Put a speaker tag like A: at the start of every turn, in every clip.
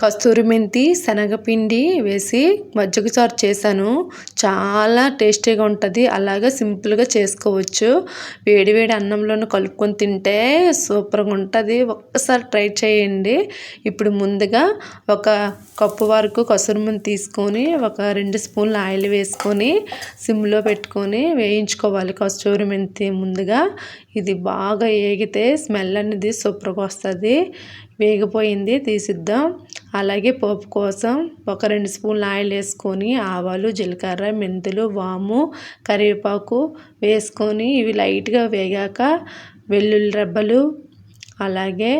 A: కస్తూరి మెంతి శనగపిండి వేసి మజ్జిగ చారు చేశాను. చాలా టేస్టీగా ఉంటుంది. అలాగే సింపుల్గా చేసుకోవచ్చు. వేడి వేడి అన్నంలోనూ కలుపుకొని తింటే సూపర్గా ఉంటుంది. ఒక్కసారి ట్రై చేయండి. ఇప్పుడు ముందుగా ఒక కప్పు వరకు కస్తూరి మెంతి తీసుకొని ఒక రెండు స్పూన్లు ఆయిల్ వేసుకొని సిమ్లో పెట్టుకొని వేయించుకోవాలి కస్తూరి మెంతి ముందుగా. ఇది బాగా ఏగితే స్మెల్ అనేది సూపర్గా వస్తుంది. వేగిపోయింది తీసిద్దాం. అలాగే పోపు కోసం ఒక రెండు స్పూన్ల ఆయిల్ వేసుకొని ఆవాలు జీలకర్ర మెంతులు వాము కరివేపాకు వేసుకొని ఇవి లైట్గా వేగాక వెల్లుల్లి రెబ్బలు అలాగే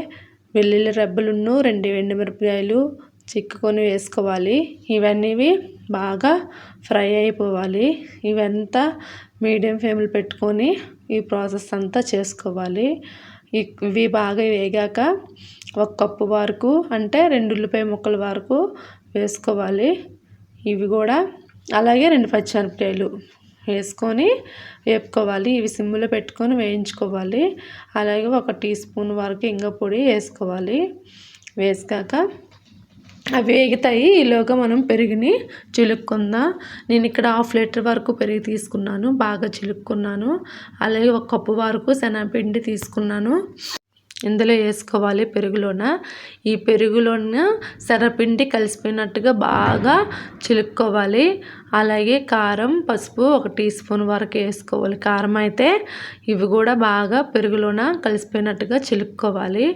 A: వెల్లుల్లి రెబ్బలును రెండు ఎండుమిరపకాయలు చిక్కుకొని వేసుకోవాలి. ఇవన్నీ బాగా ఫ్రై అయిపోవాలి. ఇవంతా మీడియం ఫ్లేమ్లో పెట్టుకొని ఈ ప్రాసెస్ అంతా చేసుకోవాలి. ఇవి బాగా వేగాక ఒక కప్పు వరకు అంటే రెండు ఉల్లిపాయ ముక్కల వరకు వేసుకోవాలి. ఇవి కూడా అలాగే రెండు పచ్చిమిరపకాయలు వేసుకొని వేపుకోవాలి. ఇవి సిమ్లో పెట్టుకొని వేయించుకోవాలి. అలాగే ఒక టీ స్పూన్ వరకు ఇంగ పొడి వేసుకోవాలి. వేసాక అవి వేగుతాయి ఈలోగా మనం పెరుగుని చిలుక్కుందాం. నేను ఇక్కడ హాఫ్ లీటర్ వరకు పెరుగు తీసుకున్నాను. బాగా చిలుక్కున్నాను. అలాగే ఒక కప్పు వరకు శనగపిండి తీసుకున్నాను. ఇందులో వేసుకోవాలి పెరుగులోన. ఈ పెరుగులోన శనగపిండి కలిసిపోయినట్టుగా బాగా చిలుక్కోవాలి. అలాగే కారం పసుపు ఒక టీ స్పూన్ వరకు వేసుకోవాలి. కారం అయితే ఇవి కూడా బాగా పెరుగులోన కలిసిపోయినట్టుగా చిలుక్కోవాలి.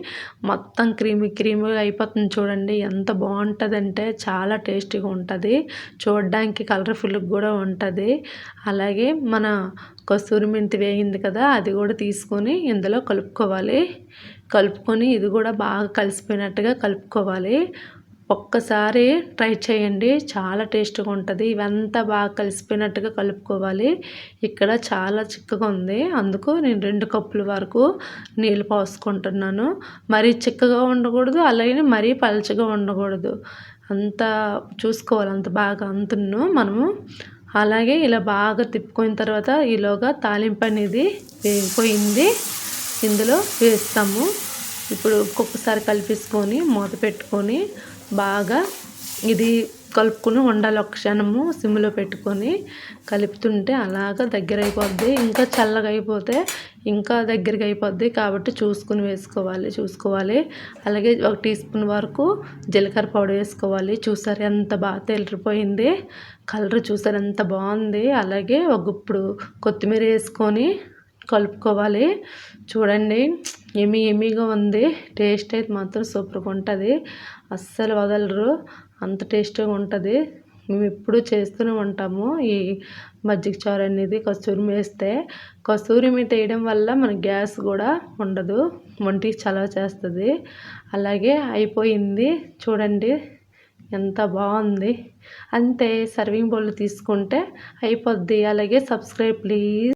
A: మొత్తం క్రీమీ క్రీమీగా అయిపోతుంది చూడండి. ఎంత బాగుంటుందంటే చాలా టేస్టీగా ఉంటుంది. చూడడానికి కలర్ఫుల్గా కూడా ఉంటుంది. అలాగే మన కస్తూరి మెంతి వేగింది కదా అది కూడా తీసుకొని ఇందులో కలుపుకోవాలి. కలుపుకొని ఇది కూడా బాగా కలిసిపోయినట్టుగా కలుపుకోవాలి. ఒక్కసారి ట్రై చేయండి. చాలా టేస్ట్గా ఉంటుంది. ఇవంతా బాగా కలిసిపోయినట్టుగా కలుపుకోవాలి. ఇక్కడ చాలా చిక్కగా ఉంది. అందుకు నేను రెండు కప్పుల వరకు నీళ్ళు పోసుకుంటున్నాను. మరీ చిక్కగా ఉండకూడదు అలాగే మరీ పలచగా ఉండకూడదు. అంత చూసుకోవాలి అంత బాగా అంతను మనము. అలాగే ఇలా బాగా తిప్పుకున్న తర్వాత ఈలోగా తాలింపు అనేది వేగిపోయింది. ఇందులో వేస్తాము. ఇప్పుడు ఒక్కొక్కసారి కలిపేసుకొని మూత పెట్టుకొని బాగా ఇది కలుపుకొని ఉండాలి ఒక క్షణము సిమ్లో పెట్టుకొని కలుపుతుంటే అలాగ దగ్గర అయిపోద్ది ఇంకా చల్లగా అయిపోతే ఇంకా దగ్గరగా అయిపోద్ది కాబట్టి చూసుకుని వేసుకోవాలి చూసుకోవాలి. అలాగే ఒక టీ స్పూన్ వరకు జీలకర్ర పౌడర్ వేసుకోవాలి. చూసారు ఎంత బాగా తెలిరిపోయింది కలర్ చూసారు ఎంత బాగుంది. అలాగే ఒక ఇప్పుడు కొత్తిమీర వేసుకొని కలుపుకోవాలి. చూడండి ఏమి ఏమిగా ఉంది. టేస్ట్ అయితే మాత్రం సూపర్గా ఉంటుంది. అస్సలు వదలరు. అంత టేస్టీగా ఉంటుంది. మేము ఎప్పుడూ చేస్తూనే ఉంటాము ఈ మజ్జిగ చారు అనేది కస్తూరి వేస్తే కస్తూరి మీద వేయడం వల్ల మన గ్యాస్ కూడా ఉండదు. ఒంటికి చలవ చేస్తుంది. అలాగే అయిపోయింది. చూడండి ఎంత బాగుంది. అంతే సర్వింగ్ బౌల్ తీసుకుంటే అయిపోద్ది. అలాగే సబ్స్క్రైబ్ ప్లీజ్.